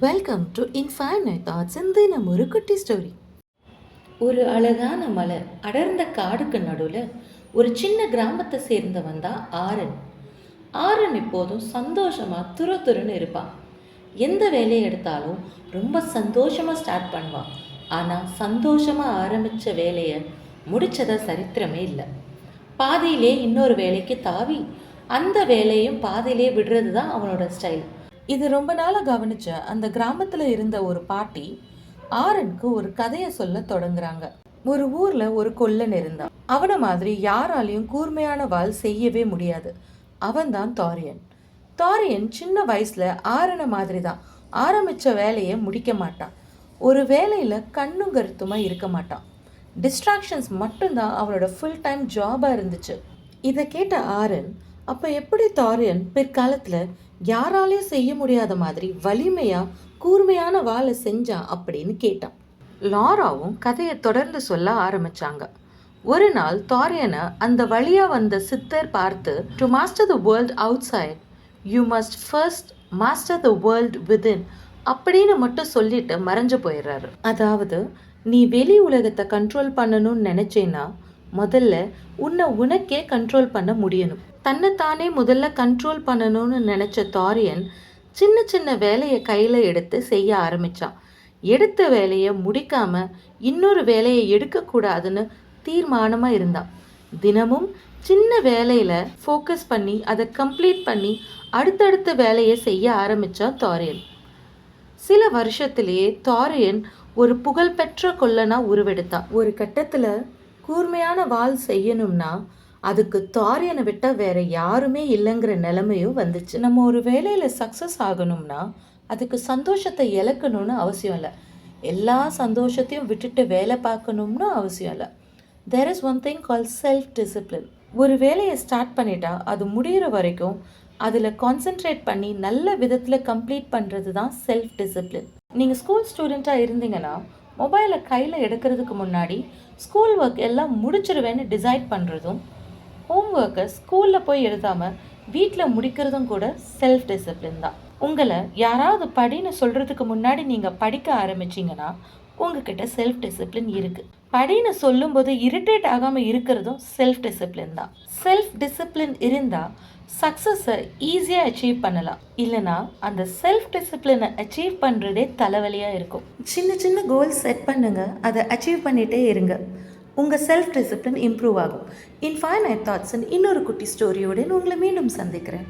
Welcome to infinite thoughts இந்த தினம் ஒரு குட்டி ஸ்டோரி ஒரு அழகான மலை அடர்ந்த காடுக்கு நடுவில் ஒரு சின்ன கிராமத்தை சேர்ந்தவன் தான் ஆரன். ஆரன் இப்போதும் சந்தோஷமாக துரு துருன்னு இருப்பான். எந்த வேலையை எடுத்தாலும் ரொம்ப சந்தோஷமாக ஸ்டார்ட் பண்ணுவான். ஆனால் சந்தோஷமாக ஆரம்பித்த வேலையை முடித்ததை சரித்திரமே இல்லை. பாதியிலே இன்னொரு வேலைக்கு தாவி அந்த வேலையும் பாதியிலே விடுறது தான் அவனோட ஸ்டைல் இது ரொம்ப நாளாக கவனிச்ச அந்த கிராமத்தில் இருந்த ஒரு பாட்டி ஆரனுக்கு ஒரு கதையை சொல்ல தொடங்குறாங்க. ஒரு ஊர்ல ஒரு கொல்லன் இருந்தான். அவன மாதிரி யாராலையும் கூர்மையான வாள் செய்யவே முடியாது. அவன்தான் தாரியன். தாரியன் சின்ன வயசுல ஆரனை மாதிரி தான். ஆரம்பிச்ச வேலையை முடிக்க மாட்டான். ஒரு வேலையில கண்ணும் கருத்துமா இருக்க மாட்டான். டிஸ்ட்ராக்ஷன்ஸ் மட்டும்தான் அவனோட ஃபுல் டைம் ஜாபாக இருந்துச்சு. இதை கேட்ட ஆரன் அப்போ எப்படி தாரியன் பிற்காலத்தில் யாராலையும் செய்ய முடியாத மாதிரி வலிமையாக கூர்மையான வாழை செஞ்சான் அப்படின்னு கேட்டான். லாராவும் கதையை தொடர்ந்து சொல்ல ஆரம்பிச்சாங்க. ஒரு நாள் தாரியனை அந்த வழியாக வந்த சித்தர் பார்த்து to master the world outside you must first master the world within அப்படின்னு மட்டும் சொல்லிட்டு மறைஞ்சு போயிடுறாரு. அதாவது நீ வெளி உலகத்தை கண்ட்ரோல் பண்ணணும்னு நினச்சேன்னா முதல்ல உன்னை உனக்கே கண்ட்ரோல் பண்ண முடியணும். தன்னைத்தானே முதல்ல கண்ட்ரோல் பண்ணணும்னு நினச்ச தாரியன் சின்ன சின்ன வேலையை கையில் எடுத்து செய்ய ஆரம்பித்தான் எடுத்த வேலையை முடிக்காம இன்னொரு வேலையை எடுக்கக்கூடாதுன்னு தீர்மானமாக இருந்தான். தினமும் சின்ன வேலையில் ஃபோக்கஸ் பண்ணி அதை கம்ப்ளீட் பண்ணி அடுத்தடுத்த வேலையை செய்ய ஆரம்பித்தான் தாரியன். சில வருஷத்திலேயே தாரியன் ஒரு புகழ்பெற்ற கொல்லனா உருவெடுத்தான். ஒரு கட்டத்தில் கூர்மையான வாள் செய்யணும்னா அதுக்கு தாரியனை விட்டால் வேற யாருமே இல்லைங்கிற நிலைமையும் வந்துச்சு. நம்ம ஒரு வேலையில் சக்ஸஸ் ஆகணும்னா அதுக்கு சந்தோஷத்தை இழக்கணும்னு அவசியம் இல்லை. எல்லா சந்தோஷத்தையும் விட்டுட்டு வேலை பார்க்கணும்னு அவசியம் இல்லை. There is one thing call self discipline ஒரு வேலையை ஸ்டார்ட் பண்ணிட்டா அது முடிகிற வரைக்கும் அதில் கான்சென்ட்ரேட் பண்ணி நல்ல விதத்தில் கம்ப்ளீட் பண்ணுறது தான் செல்ஃப் டிசிப்ளின் நீங்கள் ஸ்கூல் ஸ்டூடெண்ட்டாக இருந்தீங்கன்னா மொபைலை கையில் எடுக்கிறதுக்கு முன்னாடி ஸ்கூல் ஒர்க் எல்லாம் முடிச்சிருவேன்னு டிசைட் பண்ணுறதும் ஹோம் ஒர்க்கை ஸ்கூலில் போய் எழுதாமல் வீட்டில் முடிக்கிறதும் கூட செல்ஃப் டிசிப்ளின் தான். உங்களை யாராவது படின்னு சொல்கிறதுக்கு முன்னாடி நீங்கள் படிக்க ஆரம்பிச்சிங்கன்னா உங்ககிட்ட செல்ஃப் டிசிப்ளின் இருக்குது படின்னு சொல்லும்போது இரிட்டேட் ஆகாமல் இருக்கிறதும் செல்ஃப் டிசிப்ளின் தான் செல்ஃப் டிசிப்ளின் இருந்தால் சக்ஸஸை ஈஸியாக அச்சீவ் பண்ணலாம். இல்லைனா அந்த செல்ஃப் டிசிப்ளினை அச்சீவ் பண்ணுறதே தலைவலியாக இருக்கும். சின்ன சின்ன கோல்ஸ் செட் பண்ணுங்கள் அதை அச்சீவ் பண்ணிகிட்டே இருங்க. உங்கள் செல்ஃப் டிசிப்ளின் இம்ப்ரூவ் ஆகும். இன் ஃபைன் ஐ தாட்ஸ் இன்னொரு குட்டி ஸ்டோரியோடு உங்களை மீண்டும் சந்திக்கிறேன்.